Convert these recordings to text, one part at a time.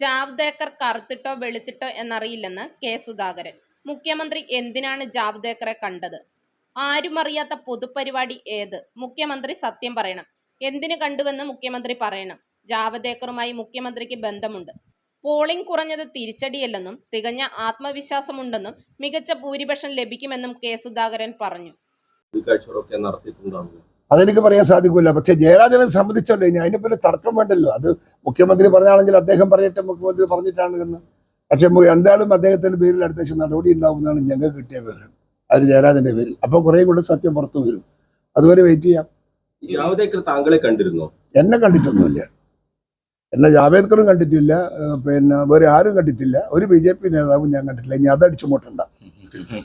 ജാവ്ദേക്കർ കറുത്തിട്ടോ വെളുത്തിട്ടോ എന്നറിയില്ലെന്ന് കെ സുധാകരൻ. മുഖ്യമന്ത്രി എന്തിനാണ് ജാവ്ദേക്കറെ കണ്ടത്? ആരുമറിയാത്ത പൊതുപരിപാടി ഏത്? മുഖ്യമന്ത്രി സത്യം പറയണം. എന്തിനു കണ്ടുവെന്ന് മുഖ്യമന്ത്രി പറയണം. ജാവദേക്കറുമായി മുഖ്യമന്ത്രിക്ക് ബന്ധമുണ്ട്. പോളിംഗ് കുറഞ്ഞത് തിരിച്ചടിയല്ലെന്നും തികഞ്ഞ ആത്മവിശ്വാസമുണ്ടെന്നും മികച്ച ഭൂരിപക്ഷം ലഭിക്കുമെന്നും കെ സുധാകരൻ പറഞ്ഞു. അതെനിക്ക് പറയാൻ സാധിക്കില്ല പക്ഷെ ജയരാജനെ സംബന്ധിച്ചല്ലോ ഇനി അതിനെ പിന്നെ തർക്കം വേണ്ടല്ലോ. അത് മുഖ്യമന്ത്രി പറഞ്ഞാണെങ്കിൽ അദ്ദേഹം പറയട്ടെ മുഖ്യമന്ത്രി പറഞ്ഞിട്ടാണ് എന്ന്. പക്ഷെ എന്തായാലും അദ്ദേഹത്തിന്റെ പേരിൽ അടുത്ത ശേഷം നടപടി ഉണ്ടാവുന്നതാണ് ഞങ്ങൾക്ക് കിട്ടിയ വിവരം. അത് ജയരാജന്റെ പേരിൽ. അപ്പൊ കുറെ കൂടെ സത്യം പുറത്തു വരും. അതുവരെ വെയിറ്റ് ചെയ്യാം. താങ്കളെ കണ്ടിരുന്നോ? എന്നെ കണ്ടിട്ടൊന്നുമില്ല. എന്നെ ജാവേദ്കറും കണ്ടിട്ടില്ല. പിന്നെ വേറെ ആരും കണ്ടിട്ടില്ല. ഒരു ബി ജെ പി നേതാവും ഞാൻ കണ്ടിട്ടില്ല. ഇനി അതടിച്ചു മുട്ടണ്ട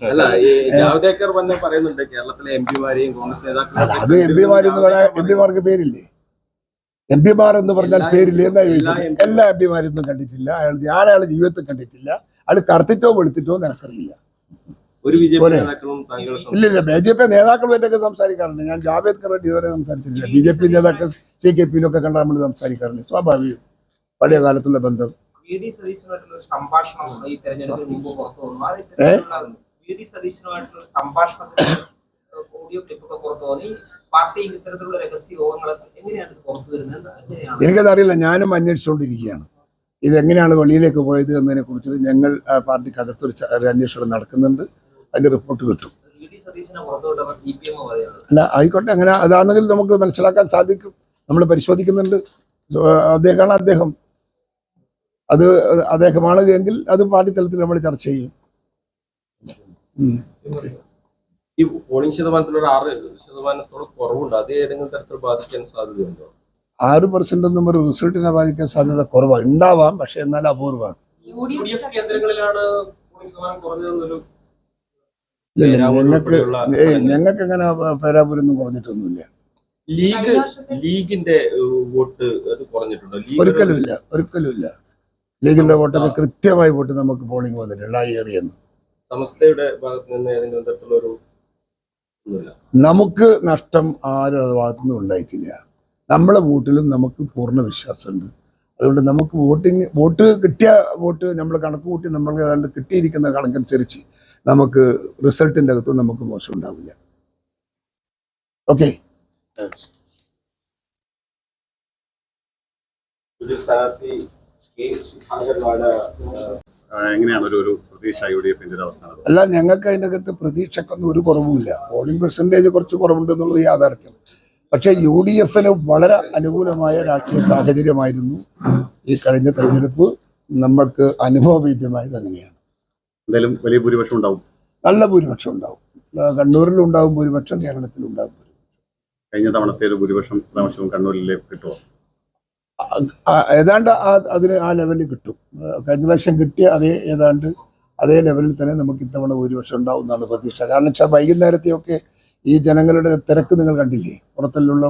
അല്ല ഈ ജാവദേക്കർ തന്നെ പറയുന്നുണ്ട് കേരളത്തിലെ എം പിമാരെയും കോൺഗ്രസ് അല്ല അത് എം പിമാരെന്ന് പറയാൻ എം പിമാർക്ക് പേരില്ലേ? എം പിമാർ എന്ന് പറഞ്ഞാൽ പേരില്ല എല്ലാ ചോദിക്കുന്നത്. എല്ലാ എം പിമാരൊന്നും കണ്ടിട്ടില്ല. അയാൾ ഞാൻ ജീവിതത്തിൽ കണ്ടിട്ടില്ല. അയാൾ കറുത്തിട്ടോ വെളുത്തിട്ടോ നിനക്കറിയില്ല ഒരു ബി ജെ പി പോലെ. നേതാക്കളും താങ്കൾ ഇല്ല ഇല്ല ബി ജെ പി നേതാക്കളുമായിട്ടൊക്കെ സംസാരിക്കാറുണ്ട്. ഞാൻ ജാവേദ്കറുമായിട്ട് ഇതുവരെ സംസാരിച്ചിട്ടില്ല. ബി ജെ പി നേതാക്കൾ സി കെ പിയിലൊക്കെ കണ്ടാൽ നമ്മൾ സംസാരിക്കാറുണ്ട്. സ്വാഭാവികം. പഴയ കാലത്തുള്ള ബന്ധം. സംഭാഷണം ഈ തെരഞ്ഞെടുപ്പിന് മുമ്പ് പുറത്തു വി ഡി സതീശനുമായിട്ടുള്ള സംഭാഷണത്തിന് ഓഡിയോ ക്ലിപ്പൊക്കെ പുറത്തു വന്നു ഈ പാർട്ടി ഇത്തരത്തിലുള്ള രഹസ്യ യോഗങ്ങളൊക്കെ എങ്ങനെയാണ് പുറത്തു വരുന്നത്? എങ്ങനെയാണ് എനിക്കത് അറിയില്ല ഞാനും അന്വേഷിച്ചുകൊണ്ടിരിക്കുകയാണ് ഇതെങ്ങനെയാണ് വെളിയിലേക്ക് പോയത് എന്നതിനെ കുറിച്ച് ഞങ്ങൾ പാർട്ടിക്കകത്തൊരു അന്വേഷണം നടക്കുന്നുണ്ട്. അതിന്റെ റിപ്പോർട്ട് കിട്ടും. അല്ല ആയിക്കോട്ടെ. അങ്ങനെ അതാണെങ്കിൽ നമുക്ക് മനസ്സിലാക്കാൻ സാധിക്കും. നമ്മൾ പരിശോധിക്കുന്നുണ്ട്. അദ്ദേഹമാണ് അദ്ദേഹം. അത് അദ്ദേഹമാണ് എങ്കിൽ അത് പാർട്ടി തലത്തിൽ നമ്മൾ ചർച്ച ചെയ്യും. ഈ പോളിംഗ് ശതമാനത്തിലൊരു ആറ് ശതമാനത്തോളം കുറവുണ്ട്. അത് ഏതെങ്കിലും തരത്തിൽ ബാധിക്കാൻ സാധ്യതയുണ്ടോ? ആറ് പെർസെന്റ് ഒന്നും ഒരു റിസൾട്ടിനെ ബാധിക്കാൻ സാധ്യത കുറവാണ് ഉണ്ടാവാം പക്ഷെ എന്നാൽ അപൂർവമാണ്. ഞങ്ങൾക്ക് ഞങ്ങൾക്ക് അങ്ങനെ പേരാപൂരൊന്നും കുറഞ്ഞിട്ടൊന്നുമില്ല. ലീഗ് ലീഗിന്റെ വോട്ട് അത് കുറഞ്ഞിട്ടുണ്ടോ? ലീഗ് ഒരിക്കലും ഇല്ല ഒരിക്കലും ഇല്ല ലീഗിന്റെ വോട്ടൊക്കെ കൃത്യമായി വോട്ട് നമുക്ക് പോളിംഗ് വന്നിട്ടുണ്ട് ആ ഏറിയെന്ന്. സമസ്തയുടെ ഭാഗത്ത് നിന്ന് ഏതെങ്കിലും തരത്തിലുള്ള ഒരു നമുക്ക് നഷ്ടം ആരും ഭാഗത്തുനിന്നും ഉണ്ടായിട്ടില്ല. നമ്മളെ വോട്ടിലും നമുക്ക് പൂർണ വിശ്വാസമുണ്ട്. അതുകൊണ്ട് നമുക്ക് വോട്ടിങ് വോട്ട് കിട്ടിയ വോട്ട് നമ്മൾ കണക്ക് കൂട്ടി നമ്മൾ ഏതാണ്ട് കിട്ടിയിരിക്കുന്ന കണക്കനുസരിച്ച് നമുക്ക് റിസൾട്ടിന്റെ അകത്തും നമുക്ക് മോശം ഉണ്ടാവില്ല. ഓക്കെ? എങ്ങനെയാണ് ഒരു അല്ല ഞങ്ങൾക്ക് അതിനകത്ത് പ്രതീക്ഷക്കൊന്നും ഒരു കുറവുമില്ല. പോളിംഗ് പെർസെന്റേജ് കുറച്ച് കുറവുണ്ട് എന്നുള്ളത് യാഥാർത്ഥ്യം. പക്ഷേ യു ഡി എഫിന് വളരെ അനുകൂലമായ രാഷ്ട്രീയ സാഹചര്യമായിരുന്നു ഈ കഴിഞ്ഞ തെരഞ്ഞെടുപ്പ്. നമ്മൾക്ക് അനുഭവവേദ്യമായത് അങ്ങനെയാണ്. എന്തായാലും വലിയ ഭൂരിപക്ഷം ഉണ്ടാവും. നല്ല ഭൂരിപക്ഷം ഉണ്ടാവും. കണ്ണൂരിൽ കണ്ണൂരിലും ഉണ്ടാവും ഭൂരിപക്ഷം കേരളത്തിൽ ഉണ്ടാവും കഴിഞ്ഞ തവണത്തെ ഒരു ഭൂരിപക്ഷം പ്രാവശ്യവും കണ്ണൂരിലേക്ക് കിട്ടുമോ ഏതാണ്ട് അതിന് ആ ലെവലിൽ കിട്ടും. കഴിഞ്ഞ പ്രാവശ്യം കിട്ടിയ അതേ ഏതാണ്ട് അതേ ലെവലിൽ തന്നെ നമുക്ക് ഇത്തവണ ഭൂരിപക്ഷം ഉണ്ടാവും എന്നാണ് പ്രതീക്ഷ. കാരണം വെച്ചാൽ വൈകുന്നേരത്തെയൊക്കെ ഈ ജനങ്ങളുടെ തിരക്ക് നിങ്ങൾ കണ്ടില്ലേ? പുറത്തുള്ള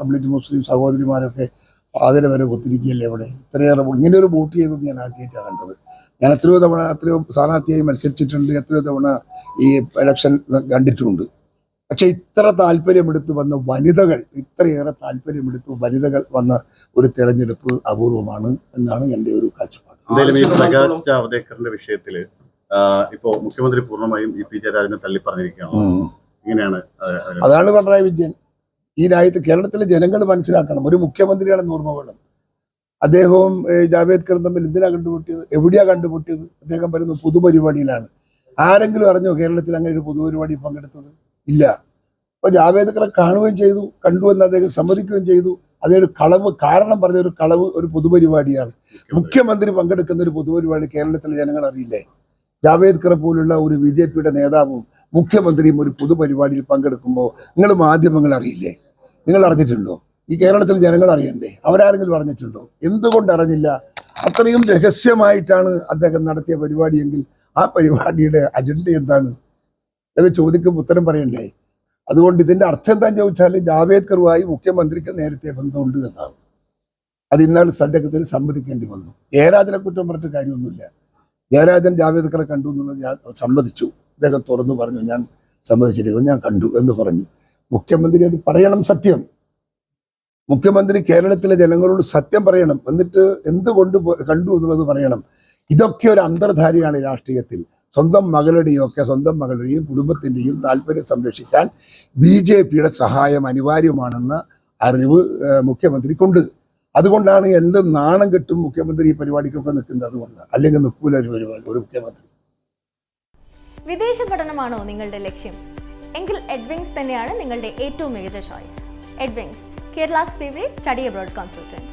കംപ്ലീറ്റ് മുസ്ലിം സഹോദരിമാരൊക്കെ പാതിര വരെ ഒത്തിരിക്കുകയല്ലേ ഇവിടെ? ഇത്രയേറെ ഇങ്ങനെ ഒരു വോട്ട് ചെയ്തത് ഞാൻ ആദ്യമായിട്ടാണ് കണ്ടത്. ഞാൻ എത്രയോ തവണ എത്രയോ സ്ഥാനാർത്ഥിയായി മത്സരിച്ചിട്ടുണ്ട് എത്രയോ തവണ ഈ ഇലക്ഷൻ കണ്ടിട്ടുണ്ട്. പക്ഷെ ഇത്ര താല്പര്യമെടുത്ത് വന്ന വനിതകൾ ഇത്രയേറെ താല്പര്യമെടുത്ത് വനിതകൾ വന്ന ഒരു തെരഞ്ഞെടുപ്പ് അപൂർവമാണ് എന്നാണ് എന്റെ ഒരു കാഴ്ചപ്പാട്. എന്തായാലും ഈ പ്രകാശ് ജാവ്ദേക്കറിന്റെ വിഷയത്തിൽ ആ, ഇപ്പോ മുഖ്യമന്ത്രി പൂർണമായും ഇ പി ജയരാജനെ തള്ളി പറഞ്ഞിരിക്കുകയാണ് ഇങ്ങനെയാണ് അതാണ് പിണറായി വിജയൻ. ഈ രാജ്യത്ത് കേരളത്തിലെ ജനങ്ങൾ മനസ്സിലാക്കണം. ഒരു മുഖ്യമന്ത്രിയാണ് വേണം അദ്ദേഹവും ജാവേദ്കറും തമ്മിൽ എന്തിനാ കണ്ടുപൊട്ടിയത് എവിടെയാ കണ്ടുപൊട്ടിയത് അദ്ദേഹം വരുന്ന പൊതുപരിപാടിയിലാണ്. ആരെങ്കിലും അറിഞ്ഞോ കേരളത്തിൽ അങ്ങനെ ഒരു പൊതുപരിപാടി പങ്കെടുത്തത്? ഇല്ല. അപ്പൊ ജാവേദ്കറെ കാണുകയും ചെയ്തു കണ്ടുവെന്ന് അദ്ദേഹം സമ്മതിക്കുകയും ചെയ്തു. അതൊരു കളവ് കാരണം പറഞ്ഞ ഒരു കളവ് ഒരു പൊതുപരിപാടിയാണ്. മുഖ്യമന്ത്രി പങ്കെടുക്കുന്ന ഒരു പൊതുപരിപാടി കേരളത്തിലെ ജനങ്ങൾ അറിയില്ലേ? ജാവേദ്കറെ പോലുള്ള ഒരു ബി ജെ പിയുടെ നേതാവും മുഖ്യമന്ത്രിയും ഒരു പൊതുപരിപാടിയിൽ പങ്കെടുക്കുമ്പോൾ നിങ്ങൾ മാധ്യമങ്ങൾ അറിയില്ലേ? നിങ്ങൾ അറിഞ്ഞിട്ടുണ്ടോ? ഈ കേരളത്തിൽ ജനങ്ങൾ അറിയണ്ടേ? അവരാരെങ്കിലും അറിഞ്ഞിട്ടുണ്ടോ? എന്തുകൊണ്ട് അറിഞ്ഞില്ല? അത്രയും രഹസ്യമായിട്ടാണ് അദ്ദേഹം നടത്തിയ പരിപാടിയെങ്കിൽ ആ പരിപാടിയുടെ അജണ്ട എന്താണ്? ഇതൊക്കെ ചോദിക്കുമ്പോൾ ഉത്തരം പറയണ്ടേ? അതുകൊണ്ട് ഇതിന്റെ അർത്ഥം എന്താന്ന് ചോദിച്ചാൽ ജാവേദ്കറുമായി മുഖ്യമന്ത്രിക്ക് നേരത്തെ ബന്ധമുണ്ട് എന്നാണ്. അത് ഇന്നാൾ സദ്യത്തിന് സമ്മതിക്കേണ്ടി വന്നു. ജയരാജനെ കുറ്റം പറഞ്ഞിട്ട് കാര്യമൊന്നുമില്ല. ജയരാജൻ ജാവേദ്കറെ കണ്ടു എന്നുള്ളത് ഞാൻ സമ്മതിച്ചു. അദ്ദേഹം തുറന്നു പറഞ്ഞു ഞാൻ സമ്മതിച്ചിരിക്കുന്നു ഞാൻ കണ്ടു എന്ന് പറഞ്ഞു. മുഖ്യമന്ത്രി അത് പറയണം സത്യം. മുഖ്യമന്ത്രി കേരളത്തിലെ ജനങ്ങളോട് സത്യം പറയണം. എന്നിട്ട് എന്തുകൊണ്ട് കണ്ടു എന്നുള്ളത് പറയണം. ഇതൊക്കെ ഒരു അന്തർധാരിയാണ് രാഷ്ട്രീയത്തിൽ. സ്വന്തം മകളുടെയും ഒക്കെ സ്വന്തം മകളുടെയും കുടുംബത്തിന്റെയും താല്പര്യം സംരക്ഷിക്കാൻ ബി ജെ പിയുടെ സഹായം അനിവാര്യമാണെന്ന അറിവ് മുഖ്യമന്ത്രിക്കുണ്ട്. അതുകൊണ്ടാണ് എന്ത് നാണം കെട്ടും മുഖ്യമന്ത്രി ഈ പരിപാടിക്കൊക്കെ നിൽക്കുന്നത് അതുകൊണ്ട്. അല്ലെങ്കിൽ നിൽക്കൂല ഒരു പരിപാടി ഒരു മുഖ്യമന്ത്രി. വിദേശ പഠനമാണോ നിങ്ങളുടെ ലക്ഷ്യം? എങ്കിൽ എഡ്വിങ്സ് തന്നെയാണ് നിങ്ങളുടെ ഏറ്റവും മികച്ച choice Edwings Kerala's favourite study abroad consultant